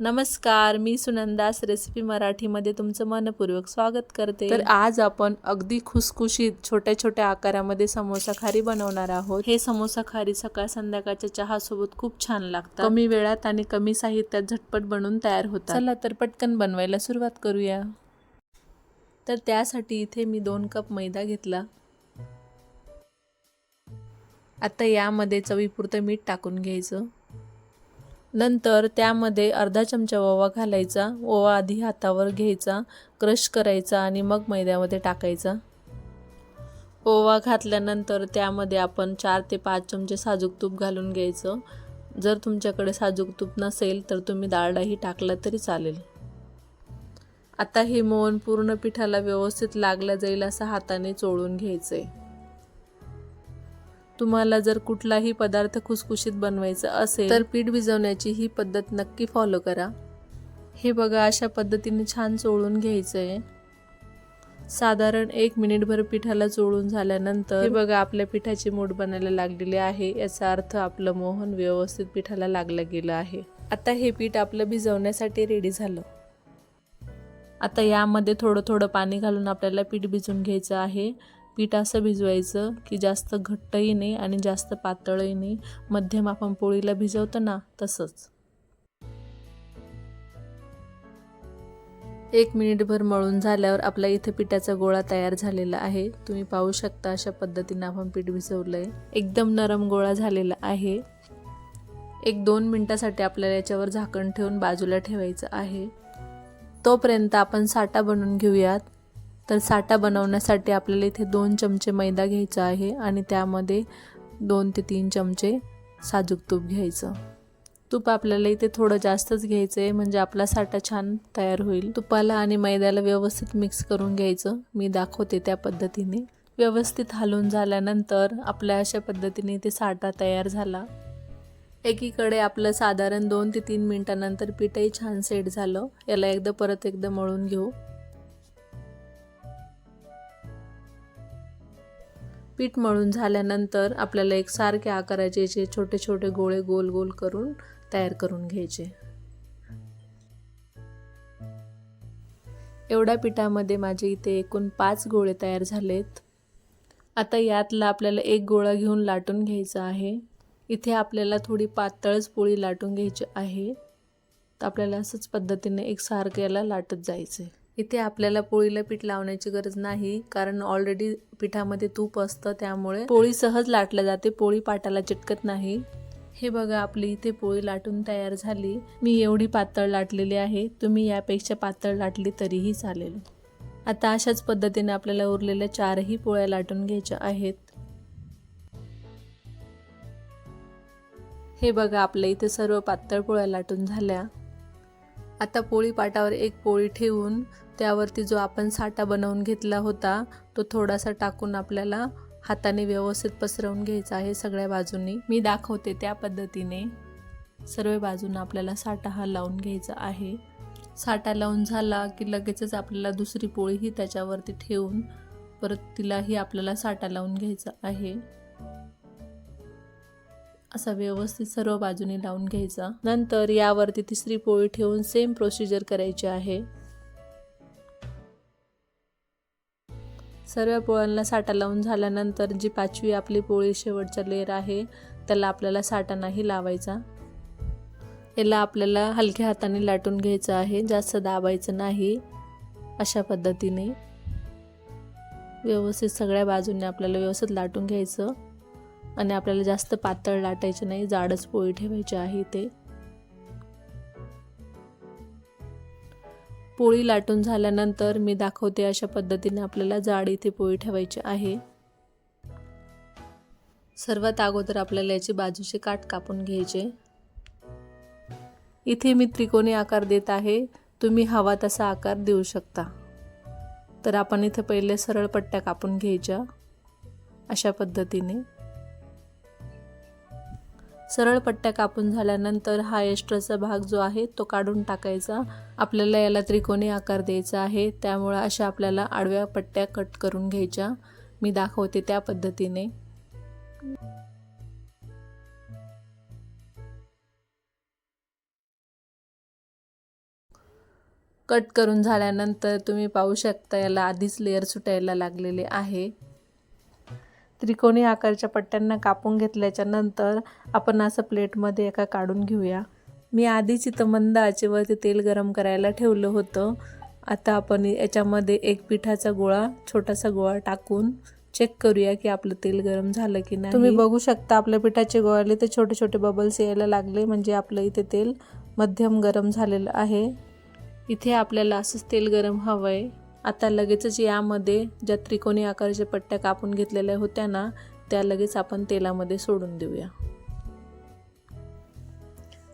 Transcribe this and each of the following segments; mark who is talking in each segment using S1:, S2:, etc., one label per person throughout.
S1: नमस्कार मी सुनंदास रेसिपी मराठीमध्ये तुमचं मनपूर्वक स्वागत करते. तर आज आपण अगदी खुसखुशीत छोट्या छोट्या आकारामध्ये समोसा खारी बनवणार आहोत. हे समोसा खारी सकाळ संध्याकाळच्या चहासोबत खूप छान लागतात. कमी वेळात आणि कमी साहित्यात झटपट बनवून तयार होतात. चला तर पटकन बनवायला सुरुवात करूया. तर त्यासाठी इथे मी दोन कप मैदा घेतला. आता यामध्ये चवीपुरतं मीठ टाकून घ्यायचं. नंतर त्यामध्ये अर्धा चमचा ओवा घालायचा ओवा आधी हातावर घ्यायचा क्रश करायचा आणि मग मैद्यामध्ये टाकायचा. ओवा घातल्यानंतर त्यामध्ये आपण चार ते पाच चमचे साजूक तूप घालून घ्यायचं. जर तुमच्याकडे साजूक तूप नसेल तर तुम्ही डाळडाही टाकला तरी चालेल. आता हे मोहन पूर्ण पिठाला व्यवस्थित लागलं जाईल असं हाताने चोळून घ्यायचं आहे तुम्हाला जर कुठलाही पदार्थ खुसखुशीत बनवायचा असेल तर पीठ भिजवण्याची ही पद्धत नक्की फॉलो करा. हे बघा अशा पद्धतीने छान चोळून घ्यायचं आहे साधारण एक मिनिटभर पिठाला चोळून झाल्यानंतर हे बघा आपल्या पिठाची मूठ बनायला लागलेली आहे. याचा अर्थ आपलं मोहन व्यवस्थित पिठाला लागलं गेलं आहे. आता हे पीठ आपलं भिजवण्यासाठी रेडी झालं. आता यामध्ये थोडं थोडं पाणी घालून आपल्याला पीठ भिजवून घ्यायचं आहे. पीठ असं भिजवायचं की जास्त घट्टही नाही आणि जास्त पातळही नाही. मध्यम आपण पोळीला भिजवतो ना तसंच. एक मिनिटभर मळून झाल्यावर आपला इथे पिठाचा गोळा तयार झालेला आहे. तुम्ही पाहू शकता अशा पद्धतीनं आपण पीठ भिजवलं आहे एकदम नरम गोळा झालेला आहे. एक दोन मिनटासाठी आपल्याला याच्यावर झाकण ठेवून बाजूला ठेवायचं आहे. तोपर्यंत आपण साठा बनवून घेऊयात. तर साठा बनवण्यासाठी आपल्याला इथे दोन चमचे मैदा घ्यायचा आहे आणि त्यामध्ये दोन ते तीन चमचे साजूक तूप घ्यायचं. तूप आपल्याला इथे थोडं जास्तच घ्यायचं आहे म्हणजे आपला साठा छान तयार होईल. तुपाला आणि मैद्याला व्यवस्थित मिक्स करून घ्यायचं. मी दाखवते त्या पद्धतीने. व्यवस्थित हलवून झाल्यानंतर आपल्या अशा पद्धतीने इथे साठा तयार झाला. एकीकडे आपलं साधारण दोन ते तीन मिनटानंतर पीठही छान सेट झालं. याला एकदा परत एकदा मळून घेऊ. पीठ मळून झाल्यानंतर आपल्याला एक सारख्या आकाराचे जे छोटे छोटे गोळे गोल गोल करून तयार करून घ्यायचे. एवढ्या पिठामध्ये माझे इथे एकूण पाच गोळे तयार झालेत. आता यातला आपल्याला एक गोळा घेऊन लाटून घ्यायचा आहे. इथे आपल्याला थोडी पातळच पोळी लाटून घ्यायची आहे. तर आपल्याला असंच पद्धतीने एक सारखं याला लाटत जायचं आहे इथे आपल्याला पोळीला पीठ लावण्याची गरज नाही कारण ऑलरेडी पिठामध्ये तूप असतं त्यामुळे पोळी सहज लाटल्या जाते पोळी पाटाला चिटकत नाही. हे बघा आपली इथे पोळी लाटून तयार झाली. मी एवढी पातळ लाटलेली आहे तुम्ही यापेक्षा पातळ लाटली तरीही चालेल. आता अशाच पद्धतीने आपल्याला उरलेल्या चारही पोळ्या लाटून घ्यायच्या आहेत. हे बघा आपल्या इथे सर्व पातळ पोळ्या लाटून झाल्या. आता पोळी पाटावर एक पोळी ठेवून त्यावरती जो आपण साठा बनवून घेतला होता तो थोडासा टाकून आपल्याला हाताने व्यवस्थित पसरवून घ्यायचा आहे सगळ्या बाजूंनी. मी दाखवते त्या पद्धतीने. सर्व बाजूंना आपल्याला साठा हा लावून घ्यायचा आहे. साठा लावून झाला की लगेचच आपल्याला दुसरी पोळीही त्याच्यावरती ठेवून परत तिलाही आपल्याला साठा लावून घ्यायचा आहे. असा व्यवस्थित सर्व बाजूने लावून घ्यायचा. नंतर यावरती तिसरी पोळी ठेवून सेम प्रोसिजर करायची आहे. सर्व पोळ्यांना साठा लावून झाल्यानंतर जी पाचवी आपली पोळी शेवटचा लेअर आहे त्याला आपल्याला साठा नाही लावायचा. याला आपल्याला हलक्या हाताने लाटून घ्यायचं आहे जास्त दाबायचं नाही अशा पद्धतीने. व्यवस्थित सगळ्या बाजूने आपल्याला व्यवस्थित लाटून घ्यायचं. आणि आपल्याला जास्त पातळ लाटायचं नाही जाडच पोळी ठेवायची आहे ते पोळी लाटून झाल्यानंतर मी दाखवते अशा पद्धतीने आपल्याला जाड इथे पोळी ठेवायची आहे. सर्वात अगोदर आपल्याला याची बाजूचे काठ कापून घ्यायचे. इथे मी त्रिकोणी आकार देत आहे. तुम्ही हवा तसा आकार देऊ शकता. तर आपण इथे पहिले सरळ पट्ट्या कापून घ्यायच्या. अशा पद्धतीने. सरळ पट्ट्या कापून झाल्यानंतर हा एक्स्ट्राचा भाग जो आहे तो काढून टाकायचा. आपल्याला याला त्रिकोणी आकार द्यायचा आहे. त्यामुळं अशा आपल्याला आडव्या पट्ट्या कट करून घ्यायच्या. मी दाखवते त्या पद्धतीने. कट करून झाल्यानंतर तुम्ही पाहू शकता याला आधीच लेअर सुटायला लागलेले आहे. त्रिकोणी आकारच्या पट्ट्यांना कापून घेतल्याच्या नंतर आपण असं प्लेटमध्ये एका काढून घेऊया. मी आधीच इथं मंद आचेवरती तेल गरम करायला ठेवलं होतं. आता आपण याच्यामध्ये एक पिठाचा गोळा छोटासा गोळा टाकून चेक करूया की आपलं तेल गरम झालं की नाही. तुम्ही बघू शकता आपल्या पिठाचे गोळाले ते छोटे छोटे बबल्स यायला लागले म्हणजे आपलं इथे तेल मध्यम गरम झालेलं आहे. इथे आपल्याला असंच तेल गरम हवं आहे आता लगेचच यामध्ये ज्या त्रिकोणी आकाराच्या पट्ट्या कापून घेतलेल्या होत्या ना त्या लगेच आपण तेलामध्ये सोडून देऊया.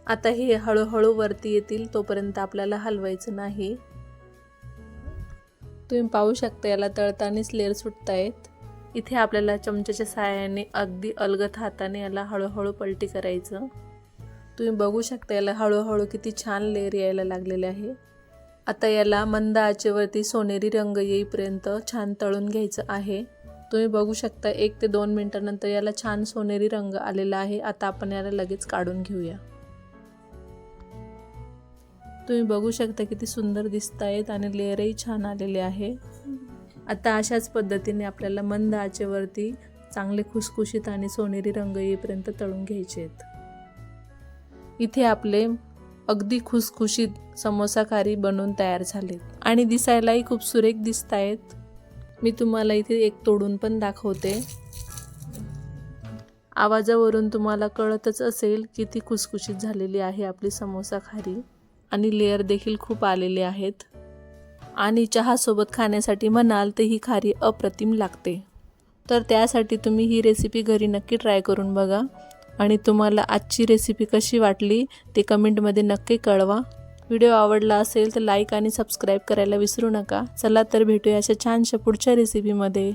S1: आता हे हळूहळू वरती येतील तोपर्यंत आपल्याला हलवायचं नाही. तुम्ही पाहू शकता याला तळतानीच लेअर सुटत आहेत इथे आपल्याला चमच्याच्या सहाय्याने अगदी अलगत हाताने याला हळूहळू पलटी करायचं. तुम्ही बघू शकता याला हळूहळू किती छान लेअर यायला लागलेले आहे. आता याला मंद आचेवरती सोनेरी रंग येईपर्यंत छान तळून घ्यायचं आहे. तुम्ही बघू शकता एक ते दोन मिनटानंतर याला छान सोनेरी रंग आलेला आहे. आता आपण याला लगेच काढून घेऊया. तुम्ही बघू शकता किती सुंदर दिसत आहेत आणि लेअरही छान आलेले आहे. आता अशाच पद्धतीने आपल्याला मंद आचेवरती चांगले खुसखुशीत आणि सोनेरी रंग येईपर्यंत तळून घ्यायचे आहेत इथे आपले अगदी खुसखुशीत समोसा खारी बनवून तयार झालेत. आणि दिसायलाही खूप सुरेख दिसत आहेत मी तुम्हाला इथे एक तोडून पण दाखवते. आवाजावरून तुम्हाला कळतच असेल की ती खुसखुशीत झालेली आहे आपली समोसा खारी आणि लेअर देखील खूप आलेले आहेत. आणि चहासोबत खाण्यासाठी म्हणाल तर ही खारी अप्रतिम लागते. तर त्यासाठी तुम्ही ही रेसिपी घरी नक्की ट्राय करून बघा. आणि तुम्हाला आजची रेसिपी कशी वाटली ते कमेंटमध्ये नक्की कळवा. व्हिडिओ आवडला असेल तर लाईक आणि सबस्क्राईब करायला विसरू नका. चला तर भेटूया अशा छानशा पुढच्या रेसिपीमध्ये